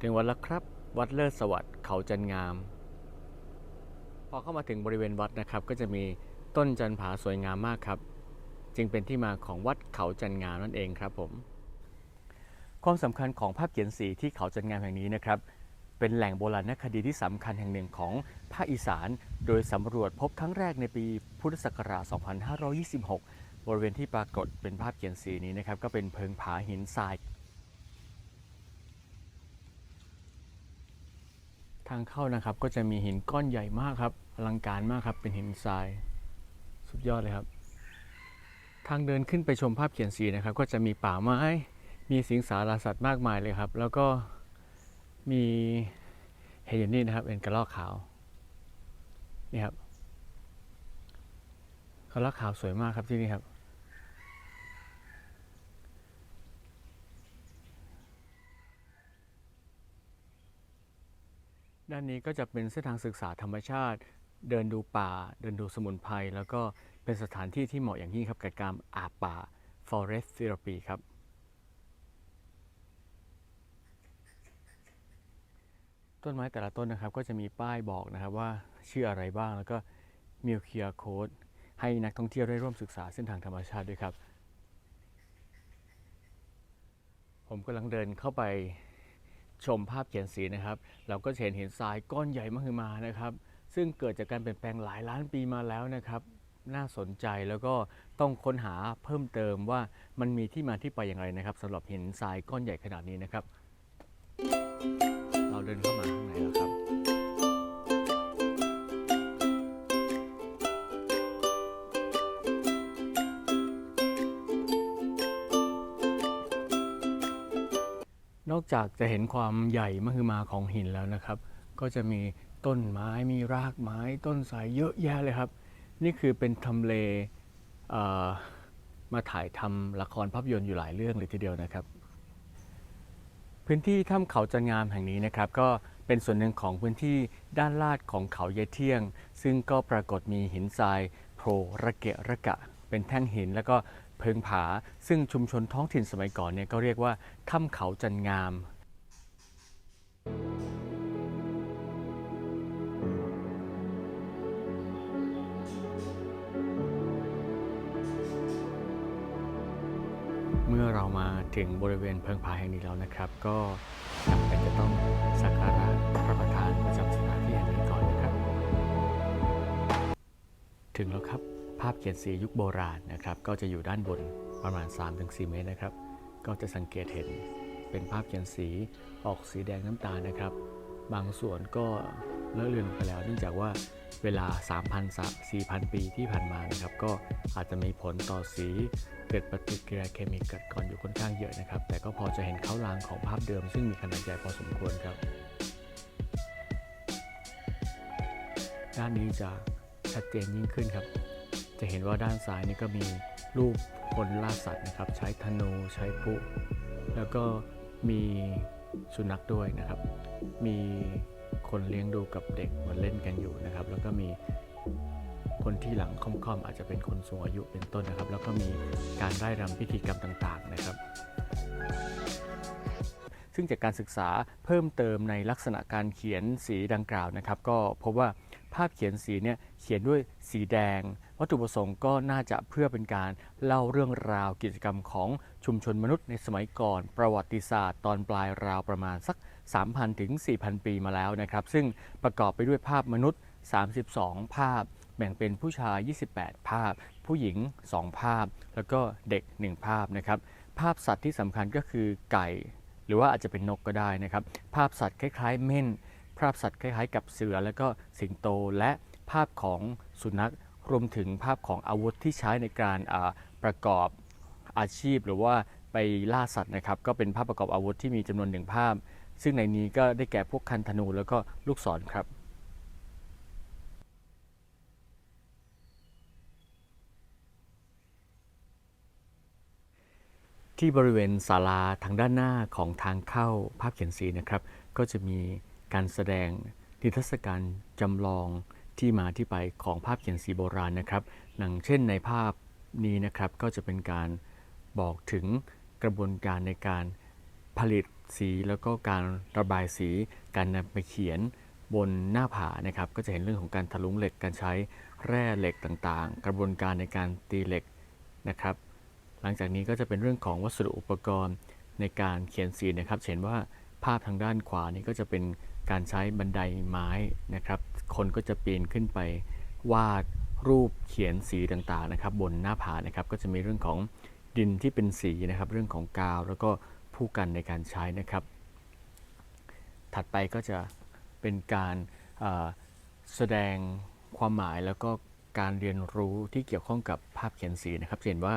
ถึงวัดแล้วครับ วัดเลิศสวัสดิ์เขาจันงาม พอเข้ามาถึงบริเวณวัดนะครับ ก็จะมีต้นจันผาสวยงามมากครับ จึงเป็นที่มาของวัดเขาจันงามนั่นเองครับผม ความสำคัญของภาพเขียนสีที่เขาจันงามแห่งนี้นะครับ เป็นแหล่งโบราณคดีที่สำคัญแห่งหนึ่งของภาคอีสาน โดยสำรวจพบครั้งแรกในปีพุทธศักราช 2526 บริเวณที่ปรากฏเป็นภาพเขียนสีนี้นะครับ ก็เป็นเพิงผาหินทราย ทางเข้านะครับก็จะมีหินก้อนใหญ่มากครับอลังการมากครับเป็นหินทราย สุดยอดเลยครับ ทางเดินขึ้นไปชมภาพเขียนสีนะครับ ก็จะมีป่าไม้มีสิงสารสัตว์มากมายเลยครับ แล้วก็มีเห็นอยู่นี่นะครับเป็นกระรอกขาวนี่ครับกระรอกขาวสวยมากครับที่นี่ครับ ด้านนี้ก็จะเป็นเส้นทางศึกษาธรรมชาติ เดินดูป่า เดินดูสมุนไพรแล้วก็เป็นสถานที่ที่เหมาะอย่างยิ่งครับกับการอาบป่า forest therapy ครับต้นไม้แต่ละต้นนะครับก็จะมีป้ายบอกนะครับว่าชื่ออะไรบ้างแล้วก็มี QR code ให้นักท่องเที่ยวได้ร่วมศึกษาเส้นทางธรรมชาติด้วยครับ ผมกำลังเดินเข้าไป ชมภาพเขียนสีนะครับ เราก็จะเห็นหินทรายก้อนใหญ่มหึมานะครับ ซึ่งเกิดจากการเปลี่ยนแปลงหลายล้านปีมาแล้วนะครับ น่าสนใจแล้วก็ต้องค้นหาเพิ่มเติมว่ามันมีที่มาที่ไปอย่างไรนะครับสำหรับหินทรายก้อนใหญ่ขนาดนี้นะครับ เราเดินเข้ามาข้างในแล้วครับ อกจากจะเห็นความใหญ่มหึมาของหินแล้วนะครับ ก็จะมีต้นไม้มีรากไม้ ต้นสายเยอะแยะเลยครับ นี่คือเป็นทำเลมาถ่ายทำละครภาพยนตร์อยู่หลายเรื่องเลยทีเดียวนะครับ พื้นที่ถ้ำเขาจันงามแห่งนี้นะครับ ก็เป็นส่วนหนึ่งของพื้นที่ด้านลาดของเขาเยเที่ยง ซึ่งก็ปรากฏมีหินทรายโผล่ระเกะระกะ เป็นแท่งหินแล้วก็ เพิงผา ซึ่งชุมชนท้องถิ่นสมัยก่อนเนี่ยก็เรียกว่าถ้ำเขาจันงาม เมื่อเรามาถึงบริเวณเพิงผาแห่งนี้แล้วนะครับ ก็จำเป็นจะต้องสักการะพระประธานประจำสถานที่แห่งนี้ก่อนนะครับ ถึงแล้วครับ ภาพเขียนสียุคโบราณนะครับก็จะอยู่ด้านบนประมาณ 3-4 เมตรนะครับ ก็จะสังเกตเห็นเป็นภาพเขียนสีออกสีแดงน้ำตาลนะครับ บางส่วนก็เลอะเลือนไปแล้ว เนื่องจากว่าเวลา 3,000 4,000 ปีที่ผ่านมานะครับ ก็อาจจะมีผลต่อสีเกิดปฏิกิริยาเคมีเกิดก่อนอยู่ค่อนข้างเยอะนะครับ แต่ก็พอจะเห็นเขาลางของภาพเดิม ซึ่งมีขนาดใหญ่พอสมควรครับ ด้านนี้จะชัดเจนยิ่งขึ้นครับ จะเห็นว่าด้านซ้ายนี่ก็มีรูปคนล่าสัตว์นะครับ ใช้ธนูใช้พุแล้วก็มีสุนัขด้วยนะครับ มีคนเลี้ยงดูกับเด็กมาเล่นกันอยู่นะครับ แล้วก็มีคนที่หลังค่อมๆอาจจะเป็นคนสูงอายุเป็นต้นนะครับ แล้วก็มีการได้รำพิธีกรรมต่างๆนะครับ ซึ่งจากการศึกษาเพิ่มเติมในลักษณะการเขียนสีดังกล่าวนะครับ ก็พบว่าภาพเขียนสีเนี่ยเขียนด้วยสีแดง วัตถุประสงค์ก็น่าจะเพื่อเป็นการเล่าเรื่องราวกิจกรรมของชุมชนมนุษย์ในสมัยก่อน ประวัติศาสตร์ตอนปลายราวประมาณสัก 3,000 ถึง 4,000 ปีมาแล้วนะครับ ซึ่งประกอบไปด้วยภาพมนุษย์ 32 ภาพ แบ่งเป็นผู้ชาย 28 ภาพ ผู้หญิง 2 ภาพ แล้วก็เด็ก 1 ภาพนะครับ ภาพสัตว์ที่สำคัญก็คือไก่ หรือว่าอาจจะเป็นนกก็ได้นะครับ ภาพสัตว์คล้ายๆ เม่น ภาพสัตว์คล้ายๆ กับเสือ แล้วก็สิงโต และภาพของสุนัข รวมถึงภาพของอาวุธที่ใช้ในการประกอบอาชีพ หรือว่าไปล่าสัตว์นะครับ ก็เป็นภาพประกอบอาวุธที่มีจำนวนหนึ่งภาพ ซึ่งในนี้ก็ได้แก่พวกคันธนูแล้วก็ลูกศรครับที่บริเวณศาลาทางด้านหน้าของทางเข้าภาพเขียนสีนะครับ ก็จะมีการแสดงนิทรรศการจำลอง ที่มาที่ไปของภาพเขียนสีโบราณนะครับอย่างเช่นในภาพนี้นะครับก็จะเป็นการบอกถึงกระบวนการในการผลิตสีแล้วก็การระบายสีการนำไปเขียนบนหน้าผานะครับก็จะเห็นเรื่องของการทะลุงเหล็กการใช้แร่เหล็กต่างๆ กระบวนการในการตีเหล็กนะครับ หลังจากนี้ก็จะเป็นเรื่องของวัสดุอุปกรณ์ในการเขียนสีนะครับเห็นว่าภาพทางด้านขวานี้ก็จะเป็นการใช้บันไดไม้นะครับ คนก็จะปีนขึ้นไปวาดรูปเขียนสีต่างๆนะครับ บนหน้าผานะครับ ก็จะมีเรื่องของดินที่เป็นสีนะครับ เรื่องของกาว แล้วก็ผู้กันในการใช้นะครับ ถัดไปก็จะเป็นการแสดงความหมายแล้วก็การเรียนรู้ที่เกี่ยวข้องกับภาพเขียนสีนะครับเห็นว่า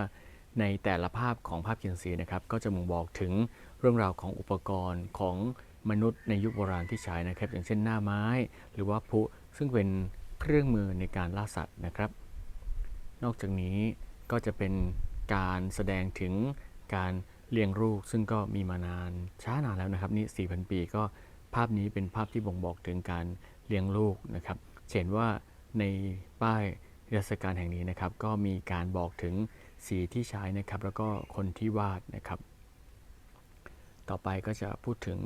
ในแต่ละภาพของภาพเขียนสีนะครับ ก็จะบ่งบอกถึงเรื่องราวของอุปกรณ์ของมนุษย์ในยุคโบราณที่ใช้นะครับ อย่างเช่นหน้าไม้ หรือว่าพลุ ซึ่งเป็นเครื่องมือในการล่าสัตว์นะครับ นอกจากนี้ก็จะเป็นการแสดงถึงการเลี้ยงลูก ซึ่งก็มีมานานช้านานแล้วนะครับ นี่ 4,000 ปีก็ภาพนี้เป็นภาพที่บ่งบอกถึงการเลี้ยงลูกนะครับเห็นว่าในป้ายนิทรรศการแห่งนี้นะครับ ก็มีการบอกถึงสีที่ใช้นะครับ แล้วก็คนที่วาดนะครับ ต่อไปก็จะพูดถึง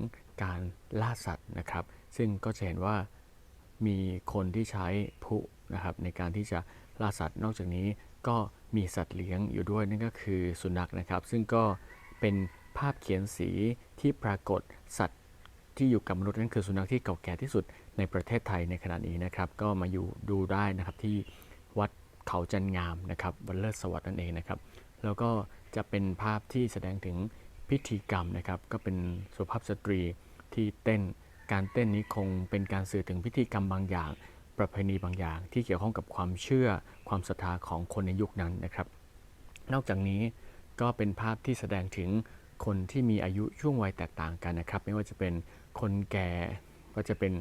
การล่าสัตว์นะครับ ซึ่งก็จะเห็นว่า มีคนที่ใช้พลุนะครับในการที่จะล่าสัตว์ นอกจากนี้ก็มีสัตว์เลี้ยงอยู่ด้วยนั่นก็คือสุนัขนะครับ ซึ่งก็เป็นภาพเขียนสีที่ปรากฏสัตว์ที่อยู่กับมนุษย์นั่นคือสุนัขที่เก่าแก่ที่สุดในประเทศไทยในขณะนี้นะครับ ก็มาอยู่ดูได้นะครับที่วัดเขาจันงามนะครับวันเลิศสวัสดิ์นั่นเองนะครับ แล้วก็จะเป็นภาพที่แสดงถึงพิธีกรรมนะครับ ก็เป็นสุภาพสตรีที่เต้น การเต้นนี้คงเป็นการสื่อถึงพิธีกรรมบางอย่าง ประเพณีบางอย่าง ที่เกี่ยวข้องกับความเชื่อความศรัทธาของคนในยุคนั้นนะครับ นอกจากนี้ก็เป็นภาพที่แสดงถึงคนที่มีอายุช่วงวัยแตกต่างกันนะครับ ไม่ว่าจะเป็นคนแก่ก็จะเป็น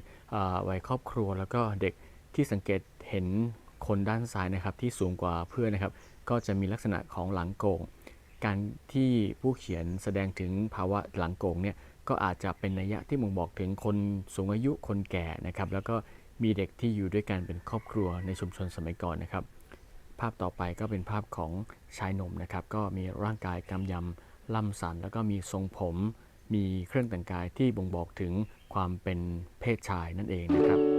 วัยครอบครัว แล้วก็เด็กที่สังเกตเห็นคนด้านซ้ายนะครับที่สูงกว่าเพื่อนนะครับ ก็จะมีลักษณะของหลังโกง การที่ผู้เขียนแสดงถึงภาวะหลังโกงเนี่ย ก็อาจจะเป็นนัยยะที่บ่งบอกถึงคนสูงอายุคนแก่นะครับ แล้วก็มีเด็กที่อยู่ด้วยกันเป็นครอบครัวในชุมชนสมัยก่อนนะครับ ภาพต่อไปก็เป็นภาพของชายหนุ่มนะครับ ก็มีร่างกายกำยำล่ำสัน แล้วก็มีทรงผม มีเครื่องแต่งกายที่บ่งบอกถึงความเป็นเพศชายนั่นเองนะครับ